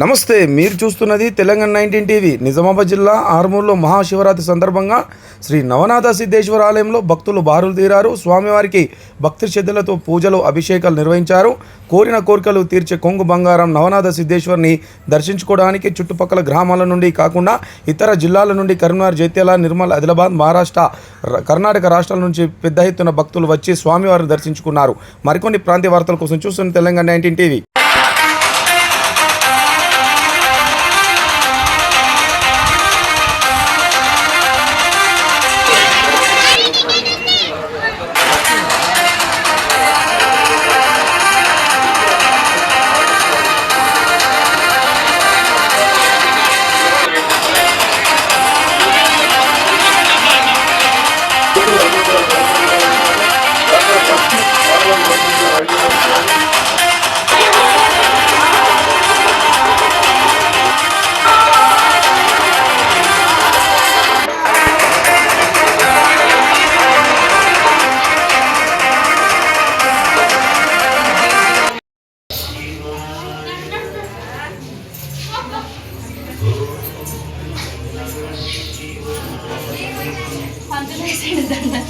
నమస్తే మీరు చూస్తున్నది తెలంగాణ నైన్టీన్ టీవీ. నిజామాబాద్ జిల్లా ఆర్మూర్లో మహాశివరాత్రి సందర్భంగా శ్రీ నవనాథ సిద్ధేశ్వర ఆలయంలో భక్తులు బారులు తీరారు. స్వామివారికి భక్తి శ్రద్ధలతో పూజలు అభిషేకాలు నిర్వహించారు. కోరిన కోరికలు తీర్చే కొంగు బంగారం నవనాథ సిద్ధేశ్వరిని దర్శించుకోవడానికి చుట్టుపక్కల గ్రామాల నుండి కాకుండా ఇతర జిల్లాల నుండి కరీంనగర్ జైత్యాల నిర్మల్ ఆదిలాబాద్ మహారాష్ట్ర కర్ణాటక రాష్ట్రాల నుంచి పెద్ద ఎత్తున భక్తులు వచ్చి స్వామివారిని దర్శించుకున్నారు. మరికొన్ని ప్రాంతీయ వార్తల కోసం చూస్తున్న Telangana nineteen TV. Pandemi eserizden mi?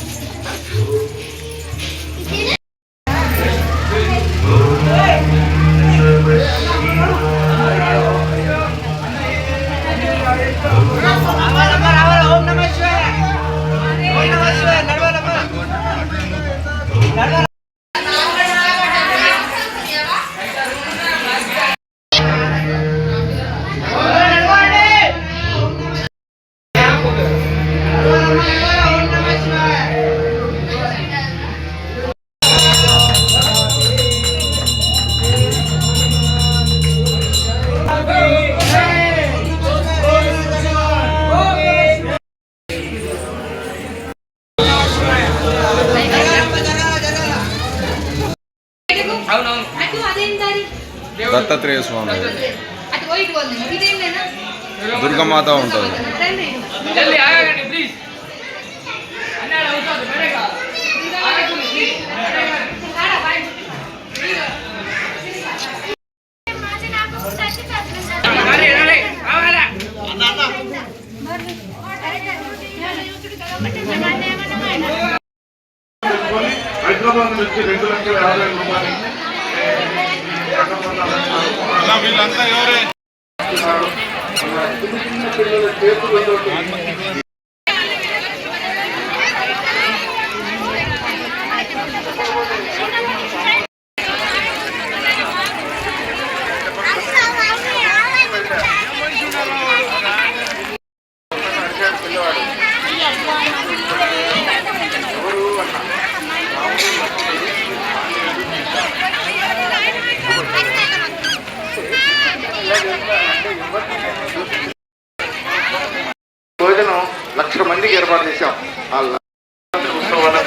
దండ అటు అదేం దారి దత్తాత్రేయ స్వామి. అటు పోయి ఇటు పోతుంది. ఇదేం లేదా దుర్గమాత ఉంటుంది. వీళ్ళంతా ఎవరే? చిన్న పిల్లల చేతులతో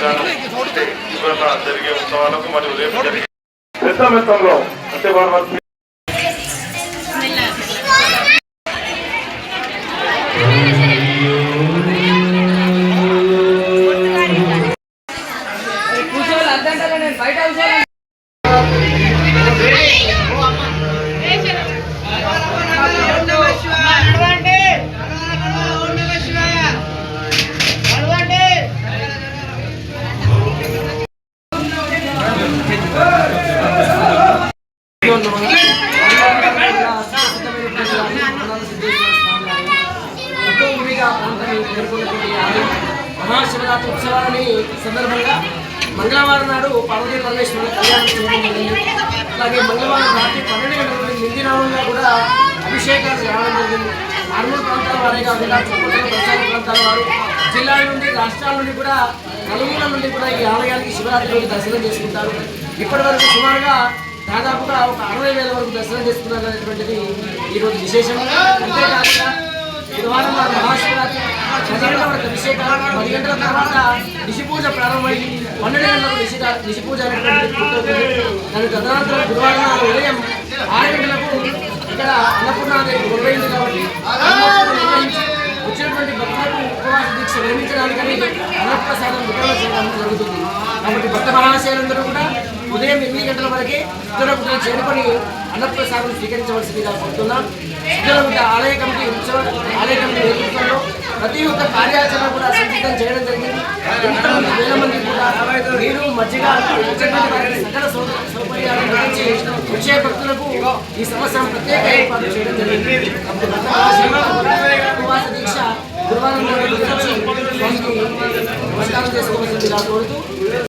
ఉత్సవాలకు ఇవాళ జరిగే ఉత్సవాలకు మరియు రేపు జరిగే పెద్ద మొత్తంలో అంటే వారు మహాశివరాత్రి ఉత్సవాలని సందర్భంగా మంగళవారం నాడు పార్వతీ పరమేశ్వరుల కళ్యాణం చేయడం జరిగింది. అలాగే మంగళవారం రాత్రి పన్నెండు గంటల నుండి నిందిరామంగా కూడా అభిషేకాలు చేయడం జరిగింది. ఆర్మూర్ ప్రాంతాల వారే కాకుండా చుట్టుపక్కల పరిసర ప్రాంతాల వారు జిల్లాల నుండి రాష్ట్రాల నుండి కూడా నలుమూల నుండి కూడా ఈ ఆలయానికి శివరాత్రి రోజు దర్శనం చేసుకుంటారు. ఇప్పటి వరకు సుమారుగా దాదాపుగా ఒక అరవై వేల వరకు దర్శనం చేసుకున్నారు అనేటువంటిది ఈరోజు విశేషం. అంతేకాకుండా బుధవారం నాడు పది గంటల వరకు అభిషేకాలు పది గంటల తర్వాత నిశి పూజ ప్రారంభమై పన్నెండు గంటలకు నిశి నిశి పూజ అనేటువంటిది పూర్తవుతుంది దాని తదనంతరం గురువారం నాడు ఉదయం ఆరు గంటలకు ఇక్కడ అన్నపూర్ణాదేవి మొదలైంది కాబట్టి వచ్చినటువంటి భక్తులకు ఉపవాస దీక్ష విరమించడానికని అన్నప్రసాదం వితరణ చేయడం జరుగుతుంది. కాబట్టి భక్త మహాశయులందరూ కూడా ఉదయం ఎనిమిది గంటల వరకే ఇతర చేరుకొని అన్నప్రసాదం స్వీకరించవలసిందిగా కోరుతున్నాం. సిద్ధులగుట్ట ఆలయ కమిటీ ఉత్సవ ఆలయ కమిటీ నేతృత్వంలో ప్రతి ఒక్క కార్యాచరణ కూడా సంసిద్ధం చేయడం జరిగింది. ఎంతమంది వేల మంది కూడా నీరు మధ్యగా సకల సౌ- సౌకర్యాలు గురించి వచ్చే భక్తులకు ఈ సంవత్సరం ప్రత్యేక ఏర్పాటు చేయడం జరిగింది. ఉపవాస దీక్ష గురువారం నాడు గురించి స్వామికి నమస్కారం చేసుకోవాల్సిందిగా కోరుతూ